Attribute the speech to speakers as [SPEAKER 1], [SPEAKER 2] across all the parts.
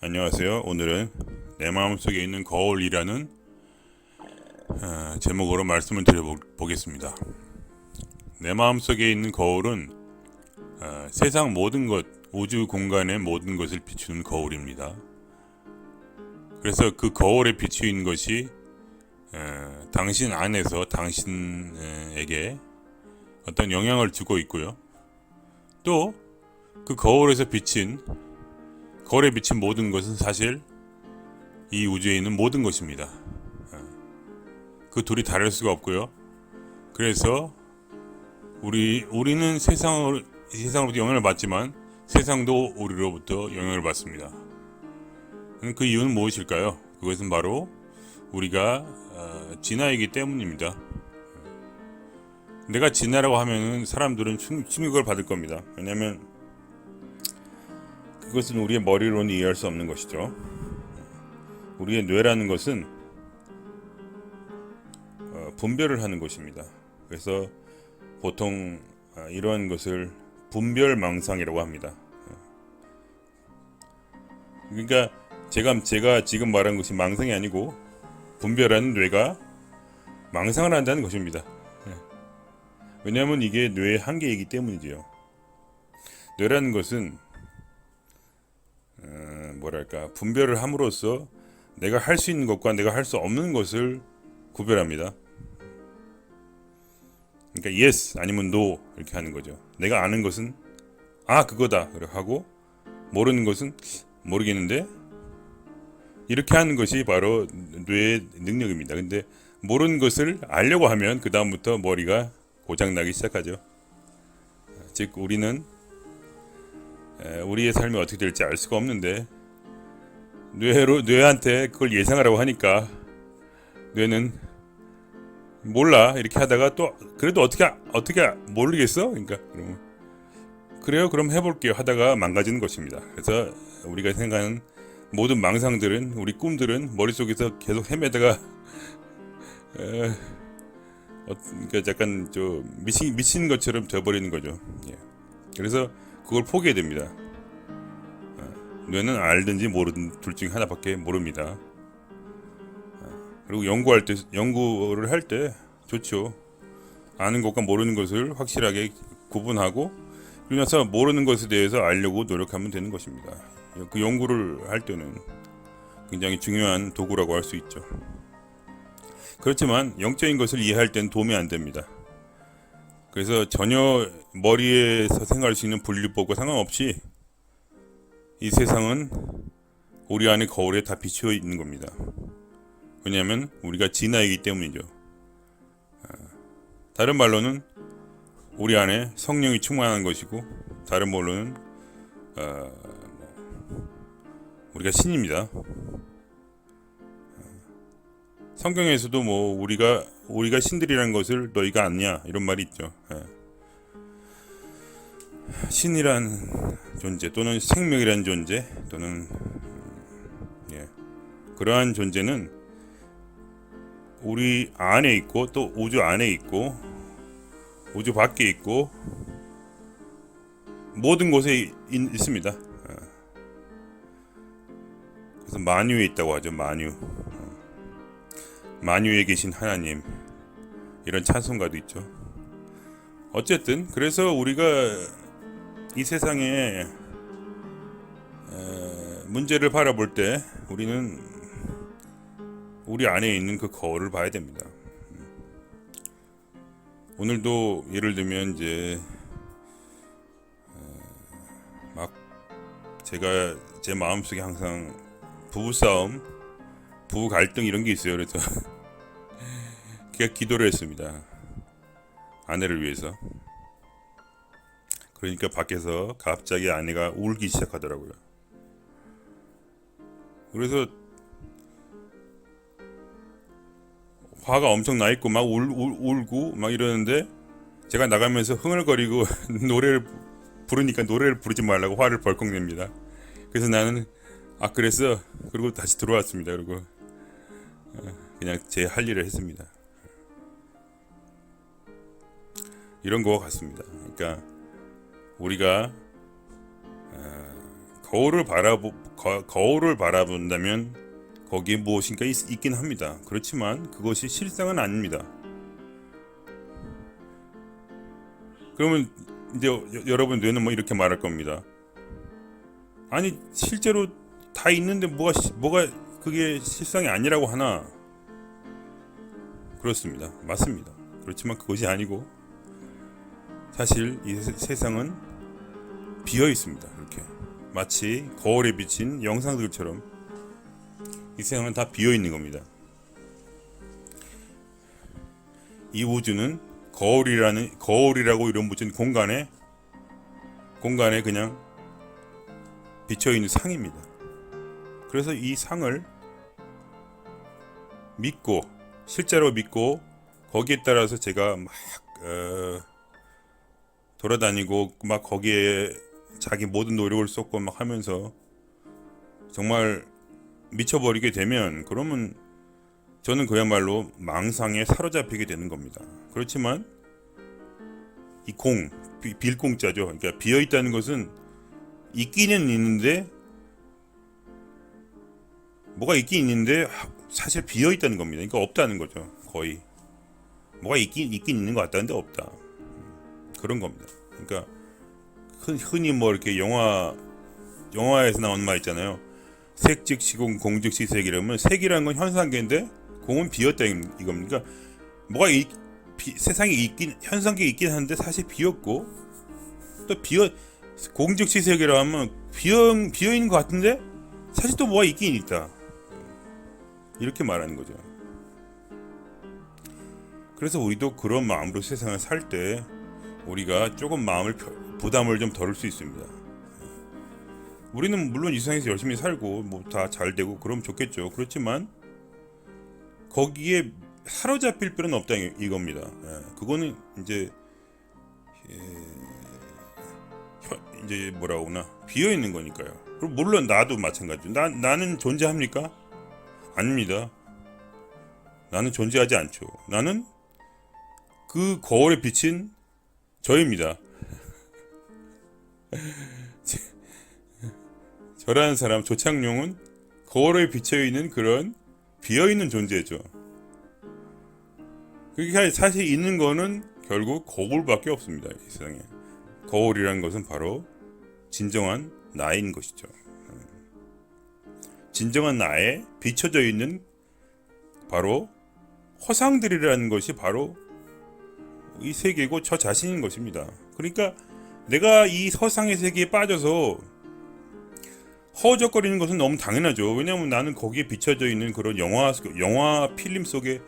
[SPEAKER 1] 안녕하세요. 오늘은 내 마음속에 있는 거울이라는 어, 제목으로 말씀을 드려보겠습니다. 내 마음속에 있는 거울은 어, 세상 모든 것, 우주 공간의 모든 것을 비추는 거울입니다. 그래서 그 거울에 비추인 것이 어, 당신 안에서 당신에게 어떤 영향을 주고 있고요. 또 그 거울에서 비친 거울에 비친 모든 것은 사실 이 우주에 있는 모든 것입니다. 어, 그 둘이 다를 수가 없고요. 그래서 우리 우리는 세상을 세상으로부터 영향을 받지만 세상도 우리로부터 영향을 받습니다. 그 이유는 무엇일까요? 그것은 바로 우리가 어, 진화이기 때문입니다. 내가 진화라고 하면은 사람들은 충- 충격을 받을 겁니다. 왜냐하면 그것은 우리의 머리로는 이해할 수 없는 것이죠. 우리의 뇌라는 것은 어, 분별을 하는 것입니다. 그래서 보통 아, 이러한 것을 분별망상이라고 합니다. 그러니까 제가 제가 지금 말한 것이 망상이 아니고 분별하는 뇌가 망상을 한다는 것입니다. 예. 왜냐하면 이게 뇌의 한계이기 때문이지요. 뇌라는 것은 어, 뭐랄까 분별을 함으로써 내가 할 수 있는 것과 내가 할 수 없는 것을 구별합니다. 그러니까 yes 아니면 no 이렇게 하는 거죠. 내가 아는 것은 아 그거다 이렇게 하고 모르는 것은 모르겠는데 이렇게 하는 것이 바로 뇌의 능력입니다. 근데 모르는 것을 알려고 하면 그 다음부터 머리가 고장 나기 시작하죠. 즉 우리는 에, 우리의 삶이 어떻게 될지 알 수가 없는데 뇌로 뇌한테 그걸 예상하라고 하니까 뇌는 몰라. 이렇게 하다가 또 그래도 어떻게 어떻게 모르겠어? 그러니까 그러면 그래요. 그럼 해볼게요. 하다가 망가지는 것입니다. 그래서 우리가 생각하는 모든 망상들은 우리 꿈들은 머릿속에서 계속 헤매다가 에, 어, 그러니까 약간 저 미친 미친 것처럼 돼버리는 거죠. 예. 그래서 그걸 포기해야 됩니다. 어, 뇌는 알든지 모르든 둘 중에 하나밖에 모릅니다 그리고 연구할 때 연구를 할 때 좋죠. 아는 것과 모르는 것을 확실하게 구분하고 나서 모르는 것에 대해서 알려고 노력하면 되는 것입니다. 그 연구를 할 때는 굉장히 중요한 도구라고 할 수 있죠. 그렇지만 영적인 것을 이해할 때는 도움이 안 됩니다. 그래서 전혀 머리에서 생각할 수 있는 분리법과 상관없이 이 세상은 우리 안에 거울에 다 비추어 있는 겁니다. 왜냐하면 우리가 진화이기 때문이죠. 아, 다른 말로는 우리 안에 성령이 충만한 것이고 다른 말로는 어, 뭐, 우리가 신입니다. 아, 성경에서도 뭐 우리가 우리가 신들이라는 것을 너희가 아냐 이런 말이 있죠. 예. 신이란 존재 또는 생명이란 존재 또는 음, 예. 그러한 존재는 우리 안에 있고 또 우주 안에 있고 우주 밖에 있고 모든 곳에 있, 있습니다. 어. 그래서 만유에 있다고 하죠. 만유. 어. 만유에 계신 하나님 이런 찬송가도 있죠. 어쨌든 그래서 우리가 이 세상에 에, 문제를 바라볼 때 우리는 우리 안에 있는 그 거울을 봐야 됩니다. 오늘도 예를 들면 이제 어, 막 제가 제 마음속에 항상 부부 싸움, 부부 갈등 이런 게 있어요. 그래서 제가 기도를 했습니다. 아내를 위해서. 그러니까 밖에서 갑자기 아내가 울기 시작하더라고요. 그래서 화가 엄청 나 있고 막 울, 울, 울고 막 이러는데 제가 나가면서 흥얼거리고 노래를 부르니까 노래를 부르지 말라고 화를 벌컥 냅니다. 그래서 나는 아 그랬어 그리고 다시 들어왔습니다. 그리고 어, 그냥 제 할 일을 했습니다. 이런 거와 같습니다. 그러니까 우리가 어, 거울을 바라보 거, 거울을 바라본다면 거기에 무엇인가 있, 있긴 합니다. 그렇지만 그것이 실상은 아닙니다. 그러면 이제 여, 여러분 뇌는 뭐 이렇게 말할 겁니다. 아니 실제로 다 있는데 뭐가 시- 뭐가 그게 실상이 아니라고 하나? 그렇습니다. 맞습니다. 그렇지만 그것이 아니고 사실 이 세- 세상은 비어 있습니다. 이렇게 마치 거울에 비친 영상들처럼 이 세상은 다 비어 있는 겁니다. 이 우주는 거울이라는 거울이라고 이름 붙인 공간에 공간에 그냥 비쳐 있는 상입니다. 그래서 이 상을 믿고 실제로 믿고 거기에 따라서 제가 막 어, 돌아다니고 막 거기에 자기 모든 노력을 쏟고 막 하면서 정말 미쳐버리게 되면 그러면 저는 그야말로 망상에 사로잡히게 되는 겁니다. 그렇지만 이 공, 비- 빌공짜죠. 그러니까 비어 있다는 것은 있기는 있는데 뭐가 있긴 있는데 사실 비어 있다는 겁니다. 그러니까 없다는 거죠. 거의 뭐가 있긴 있긴 있는 것 같다는데 없다. 그런 겁니다. 그러니까 흔- 흔히 뭐 이렇게 영화 영화에서 나오는 말 있잖아요. 색즉 시공 공즉 시색 이러면 색이라는 건 현상계인데 공은 비었다 이- 이겁니다. 그러니까 뭐가 이, 비, 세상에 있긴 현상계 있긴 한데 사실 비었고 또 비어 공즉 시색이라 하면 비어 비어 있는 것 같은데 사실 또 뭐가 있긴 있다. 이렇게 말하는 거죠. 그래서 우리도 그런 마음으로 세상을 살 때 우리가 조금 마음을 펴- 부담을 좀 덜을 수 있습니다. 우리는 물론 이 세상에서 열심히 살고 뭐 다 잘 되고 그럼 좋겠죠. 그렇지만 거기에 사로잡힐 필요는 없다 이- 이겁니다. 예, 그거는 이제 예, 혀- 이제 뭐라 하나 비어 있는 거니까요. 그리고 물론 나도 마찬가지죠. 나 나는 존재합니까? 아닙니다. 나는 존재하지 않죠. 나는 그 거울에 비친 저입니다. 저라는 사람 조창룡은 거울에 비쳐 있는 그런 비어 있는 존재죠. 그게 사실 있는 거는 결국 거울밖에 없습니다. 이 세상에 거울이라는 것은 바로 진정한 나인 것이죠. 진정한 나에 비춰져 있는 바로 허상들이라는 것이 바로 이 세계고 저 자신인 것입니다. 그러니까 내가 이 허상의 세계에 빠져서 허우적거리는 것은 너무 당연하죠. 왜냐하면 나는 거기에 비춰져 있는 그런 영화 영화 필름 속에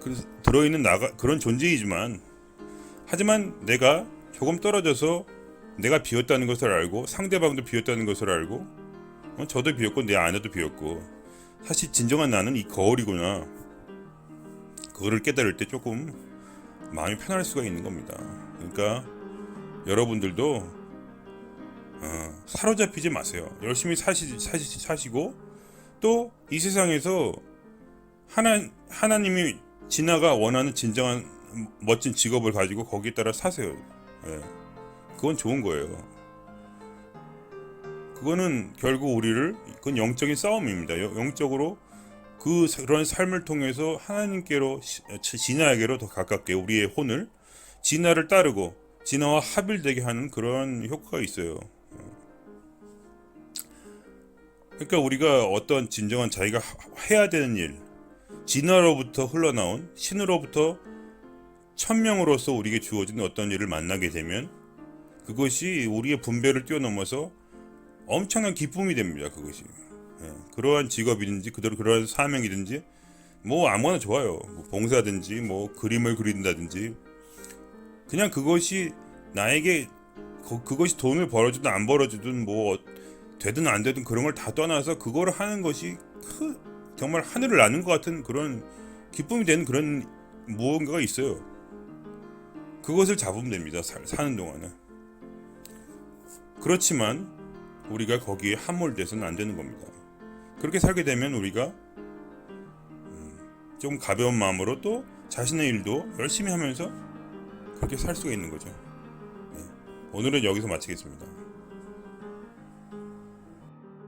[SPEAKER 1] 그 들어있는 나가 그런 존재이지만 하지만 내가 조금 떨어져서 내가 비었다는 것을 알고 상대방도 비었다는 것을 알고 어, 저도 비었고 내 아내도 비었고 사실 진정한 나는 이 거울이구나 그거를 깨달을 때 조금 마음이 편할 수가 있는 겁니다. 그러니까 여러분들도 어, 사로잡히지 마세요. 열심히 사시, 사시, 사시고 또 이 세상에서 하나 하나님이 진아가 원하는 진정한 멋진 직업을 가지고 거기에 따라 사세요. 예. 그건 좋은 거예요. 그거는 결국 우리를 그건 영적인 싸움입니다. 영- 영적으로 그 그런 삶을 통해서 하나님께로 시- 진아에게로 더 가깝게 우리의 혼을 진아를 따르고 진아와 합일되게 하는 그런 효과가 있어요. 그러니까 우리가 어떤 진정한 자기가 하- 해야 되는 일, 진화로부터 흘러나온 신으로부터 천명으로서 우리에게 주어진 어떤 일을 만나게 되면 그것이 우리의 분배를 뛰어넘어서 엄청난 기쁨이 됩니다. 그것이 예, 그러한 직업이든지 그대로 그러한 사명이든지 뭐 아무거나 좋아요. 뭐 봉사든지 뭐 그림을 그린다든지 그냥 그것이 나에게 그, 그것이 돈을 벌어주든 안 벌어주든 뭐 되든 안 되든 그런 걸 다 떠나서 그거를 하는 것이 크, 정말 하늘을 나는 것 같은 그런 기쁨이 되는 그런 무언가가 있어요. 그것을 잡으면 됩니다. 사, 사는 동안은. 그렇지만 우리가 거기에 함몰돼서는 안 되는 겁니다. 그렇게 살게 되면 우리가 음, 좀 가벼운 마음으로 또 자신의 일도 열심히 하면서 그렇게 살 수가 있는 거죠. 네. 오늘은 여기서 마치겠습니다.